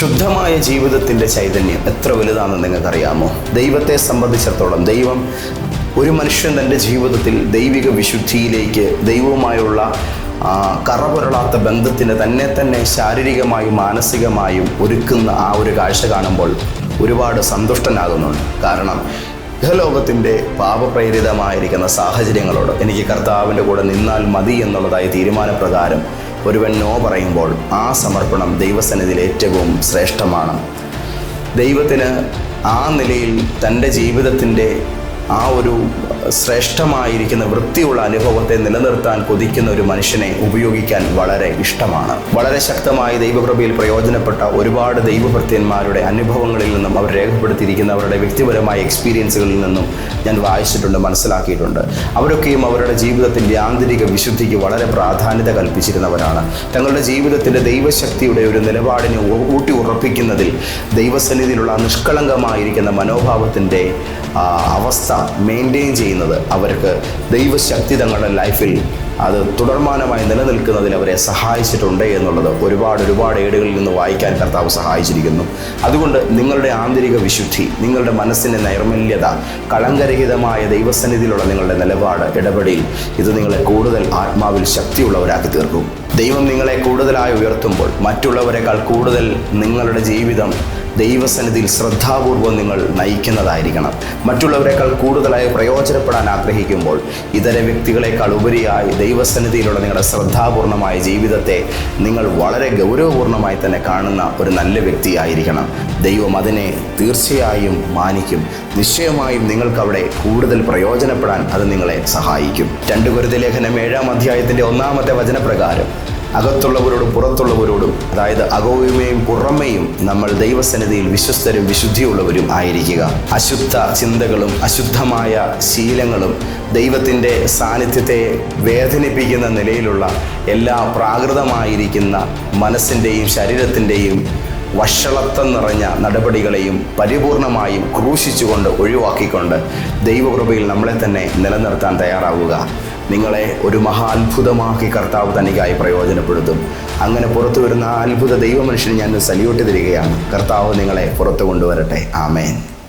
ശുദ്ധമായ ജീവിതത്തിന്റെ ചൈതന്യം എത്ര വലുതാണെന്ന് നിങ്ങൾക്കറിയാമോ? ദൈവത്തെ സംബന്ധിച്ചിടത്തോളം ദൈവം ഒരു മനുഷ്യൻ തന്റെ ജീവിതത്തിൽ ദൈവിക വിശുദ്ധിയിലേക്ക് ദൈവവുമായുള്ള കറപുരളാത്ത ബന്ധത്തിന് തന്നെ തന്നെ ശാരീരികമായും മാനസികമായും ഒരുക്കുന്ന ആ ഒരു കാഴ്ച കാണുമ്പോൾ ഒരുപാട് സന്തുഷ്ടനാകുന്നുണ്ട്. കാരണം ഇഹലോകത്തിന്റെ പാപപ്രേരിതമായിരിക്കുന്ന സാഹചര്യങ്ങളോട് എനിക്ക് കർത്താവിന്റെ കൂടെ നിന്നാൽ മതി എന്നുള്ളതായി തീരുമാനപ്രകാരം ഒരുവൻ നോ പറയുമ്പോൾ ആ സമർപ്പണം ദൈവസന്നിധിയിൽ ഏറ്റവും ശ്രേഷ്ഠമാണ്. ദൈവത്തിന് ആ നിലയിൽ തന്റെ ജീവിതത്തിന്റെ ആ ഒരു ശ്രേഷ്ഠമായിരിക്കുന്ന വൃത്തിയുള്ള അനുഭവത്തെ നിലനിർത്താൻ കൊതിക്കുന്ന ഒരു മനുഷ്യനെ ഉപയോഗിക്കാൻ വളരെ ഇഷ്ടമാണ്. വളരെ ശക്തമായി ദൈവകൃപയിൽ പ്രയോജനപ്പെട്ട ഒരുപാട് ദൈവഭൃത്യന്മാരുടെ അനുഭവങ്ങളിൽ നിന്നും അവർ രേഖപ്പെടുത്തിയിരിക്കുന്ന അവരുടെ വ്യക്തിപരമായ എക്സ്പീരിയൻസുകളിൽ നിന്നും ഞാൻ വായിച്ചിട്ടുണ്ട് മനസ്സിലാക്കിയിട്ടുണ്ട്. അവരൊക്കെയും അവരുടെ ജീവിതത്തിന്റെ ആന്തരിക വിശുദ്ധിക്ക് വളരെ പ്രാധാന്യത കൽപ്പിച്ചിരുന്നവരാണ്. തങ്ങളുടെ ജീവിതത്തിന്റെ ദൈവശക്തിയുടെ ഒരു നിലപാടിനെ ഊട്ടി ഉറപ്പിക്കുന്നതിൽ ദൈവസന്നിധിയിലുള്ള നിഷ്കളങ്കമായിരിക്കുന്ന മനോഭാവത്തിന്റെ അവസ്ഥ മെയിന്റെയിൻ ചെയ്യുന്നത്. അവർക്ക് ദൈവശക്തി തങ്ങളുടെ ലൈഫിൽ അത് തുടർമാനമായി നിലനിൽക്കുന്നതിൽ അവരെ സഹായിച്ചിട്ടുണ്ട് എന്നുള്ളത് ഒരുപാട് ഒരുപാട് ഏടുകളിൽ നിന്ന് വായിക്കാൻ കർത്താവ് സഹായിച്ചിരിക്കുന്നു. അതുകൊണ്ട് നിങ്ങളുടെ ആന്തരിക വിശുദ്ധി നിങ്ങളുടെ മനസ്സിന്റെ നൈർമല്യത കളങ്കരഹിതമായ ദൈവസന്നിധിയിലുള്ള നിങ്ങളുടെ നിലപാട് ഇടപെടൽ ഇത് നിങ്ങളെ കൂടുതൽ ആത്മാവിൽ ശക്തിയുള്ളവരാക്കി തീർക്കും. ദൈവം നിങ്ങളെ കൂടുതലായി ഉയർത്തുമ്പോൾ മറ്റുള്ളവരെക്കാൾ കൂടുതൽ നിങ്ങളുടെ ജീവിതം ദൈവസന്നിധിയിൽ ശ്രദ്ധാപൂർവം നിങ്ങൾ നയിക്കുന്നതായിരിക്കണം. മറ്റുള്ളവരെക്കാൾ കൂടുതലായി പ്രയോജനപ്പെടാൻ ആഗ്രഹിക്കുമ്പോൾ ഇതര വ്യക്തികളെക്കാൾ ഉപരിയായി ദൈവസന്നിധിയിലുള്ള നിങ്ങളുടെ ശ്രദ്ധാപൂർണമായ ജീവിതത്തെ നിങ്ങൾ വളരെ ഗൗരവപൂർണമായി തന്നെ കാണുന്ന ഒരു നല്ല വ്യക്തിയായിരിക്കണം. ദൈവം അതിനെ തീർച്ചയായും മാനിക്കും. നിശ്ചയമായും നിങ്ങൾക്കവിടെ കൂടുതൽ പ്രയോജനപ്പെടാൻ അത് നിങ്ങളെ സഹായിക്കും. രണ്ട് ഗുരുതലേഖനം ഏഴാം അധ്യായത്തിന്റെ ഒന്നാമത്തെ വചനപ്രകാരം അകത്തുള്ളവരോടും പുറത്തുള്ളവരോടും അതായത് അകവുമേയും പുറമേയും നമ്മൾ ദൈവസന്നിധിയിൽ വിശ്വസ്തരും വിശുദ്ധിയുള്ളവരും ആയിരിക്കുക. അശുദ്ധ ചിന്തകളും അശുദ്ധമായ ശീലങ്ങളും ദൈവത്തിന്റെ സാന്നിധ്യത്തെ വേദനിപ്പിക്കുന്ന നിലയിലുള്ള എല്ലാ പ്രാകൃതമായിരിക്കുന്ന മനസ്സിന്റെയും ശരീരത്തിന്റെയും വഷളത്വം നിറഞ്ഞ നടപടികളെയും പരിപൂർണമായും ക്രൂശിച്ചുകൊണ്ട് ഒഴിവാക്കിക്കൊണ്ട് ദൈവകൃപയിൽ നമ്മളെ തന്നെ നിലനിർത്താൻ തയ്യാറാവുക. നിങ്ങളെ ഒരു മഹാത്ഭുതമാക്കി കർത്താവ് തനിക്കായി പ്രയോജനപ്പെടുത്തും. അങ്ങനെ പുറത്തു വരുന്ന ആ അത്ഭുത ദൈവമനുഷ്യന് ഞാൻ സല്യൂട്ട് തരികയാണ് കർത്താവ് നിങ്ങളെ പുറത്തു കൊണ്ടുവരട്ടെ. ആമേൻ.